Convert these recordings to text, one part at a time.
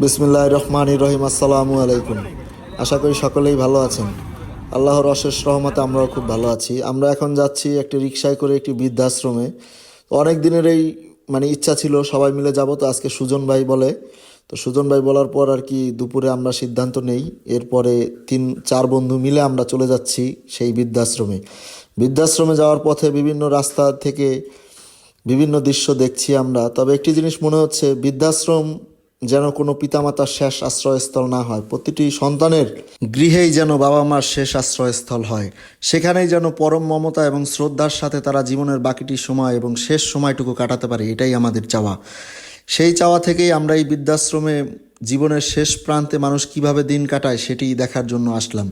বিসমিল্লাহ রহমান রহিম, আসসালামু আলাইকুম। আশা করি সকলেই ভালো আছেন। আল্লাহর অশেষ রহমতে আমরাও খুব ভালো আছি। আমরা এখন যাচ্ছি একটি রিক্সায় করে একটি বৃদ্ধাশ্রমে। অনেক দিনের এই মানে ইচ্ছা ছিল সবাই মিলে যাব, তো আজকে সুজন ভাই বলে। তো সুজন ভাই বলার পর আর কি দুপুরে আমরা সিদ্ধান্ত নেই। এরপরে তিন, চার বন্ধু মিলে আমরা চলে যাচ্ছি সেই বৃদ্ধাশ্রমে। বৃদ্ধাশ্রমে যাওয়ার পথে বিভিন্ন রাস্তা থেকে বিভিন্ন দৃশ্য দেখছি আমরা। তবে একটি জিনিস মনে হচ্ছে, বৃদ্ধাশ্রম যেন কোনো পিতামাতার শেষ আশ্রয়স্থল না হয়। প্রতিটি সন্তানের গৃহেই যেন বাবা মার শেষ আশ্রয়স্থল হয়। সেখানেই যেন পরম মমতা এবং শ্রদ্ধার সাথে তারা জীবনের বাকিটি সময় এবং শেষ সময়টুকু কাটাতে পারে, এটাই আমাদের চাওয়া। সেই চাওয়া থেকেই আমরা এই বৃদ্ধাশ্রমে জীবনের শেষ প্রান্তে মানুষ কীভাবে দিন কাটায় সেটি দেখার জন্য আসলাম।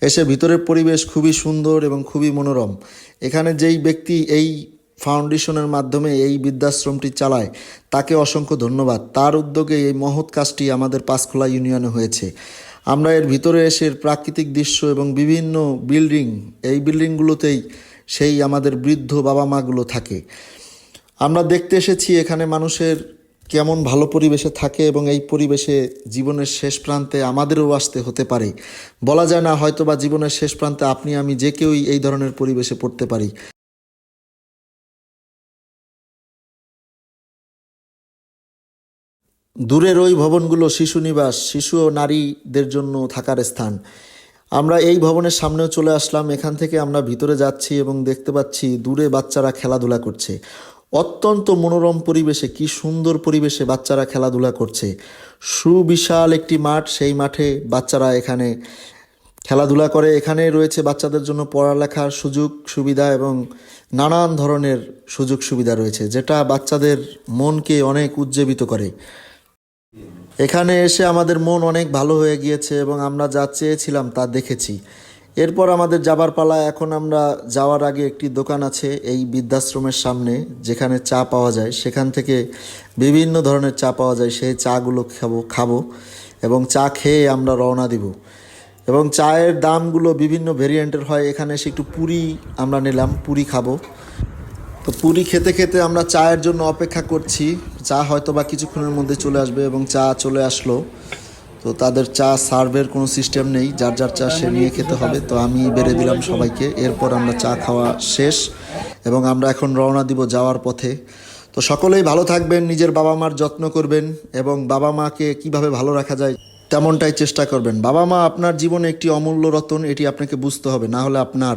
এসে ভিতরের পরিবেশ খুবই সুন্দর এবং খুবই মনোরম। এখানে যেই ব্যক্তি এই ফাউন্ডেশনের মাধ্যমে এই বৃদ্ধাশ্রমটি চালায়। তাকে অসংখ্য ধন্যবাদ। তার উদ্যোগে এই মহৎ কাজটি আমাদের পাঁচখোলা ইউনিয়নে হয়েছে। আমরা এর ভিতরে এসে প্রাকৃতিক দৃশ্য এবং বিভিন্ন বিল্ডিং, এই বিল্ডিংগুলোতেই সেই আমাদের বৃদ্ধ বাবা মাগুলো থাকে। আমরা দেখতে এসেছি এখানে মানুষের কেমন ভালো পরিবেশে থাকে এবং এই পরিবেশে জীবনের শেষ প্রান্তে আমাদেরও আসতে হতে পারে। বলা যায় না হয়তো বা জীবনের শেষ প্রান্তে আপনি, আমি যে কেউই এই ধরনের পরিবেশে পড়তে পারি। দূরের ওই ভবনগুলো শিশু নিবাস, শিশু ও নারীদের জন্য থাকার স্থান। আমরা এই ভবনের সামনেও চলে আসলাম। এখান থেকে আমরা ভিতরে যাচ্ছি এবং দেখতে পাচ্ছি দূরে বাচ্চারা খেলাধুলা করছে। অত্যন্ত মনোরম পরিবেশে, কি সুন্দর পরিবেশে বাচ্চারা খেলাধুলা করছে। সুবিশাল একটি মাঠ, সেই মাঠে বাচ্চারা এখানে খেলাধুলা করে। এখানে রয়েছে বাচ্চাদের জন্য পড়ালেখার সুযোগ, সুবিধা এবং নানান ধরনের সুযোগ সুবিধা রয়েছে, যেটা বাচ্চাদের মনকে অনেক উজ্জীবিত করে। এখানে এসে আমাদের মন অনেক ভালো হয়ে গিয়েছে এবং আমরা যা চেয়েছিলাম তা দেখেছি। এরপর আমাদের যাবার পালা, এখন আমরা যাওয়ার আগে একটি দোকান আছে এই বৃদ্ধাশ্রমের সামনে, যেখানে চা পাওয়া যায়। সেখান থেকে বিভিন্ন ধরনের চা পাওয়া যায়, সেই চাগুলো খাব খাব এবং চা খেয়ে আমরা রওনা দিব। এবং চায়ের দামগুলো বিভিন্ন ভেরিয়েন্টের হয়। এখানে এসে একটু পুরি আমরা নিলাম, পুরি খাব। তো পুরি খেতে খেতে আমরা চায়ের জন্য অপেক্ষা করছি। চা হয়তো বা কিছুক্ষণের মধ্যে চলে আসবে এবং চা চলে আসলো। তো তাদের চা সার্ভের কোনো সিস্টেম নেই, যার যার চা সে নিয়ে খেতে হবে। তো আমি বেড়ে দিলাম সবাইকে। এরপর আমরা চা খাওয়া শেষ এবং আমরা এখন রওনা দিব যাওয়ার পথে। তো সকলেই ভালো থাকবেন, নিজের বাবা মার যত্ন করবেন এবং বাবা মাকে কীভাবে ভালো রাখা যায় তেমনটাই চেষ্টা করবেন। বাবা মা, আপনার জীবনে একটি অমূল্য রতন, এটি আপনাকে বুঝতে হবে। না হলে আপনার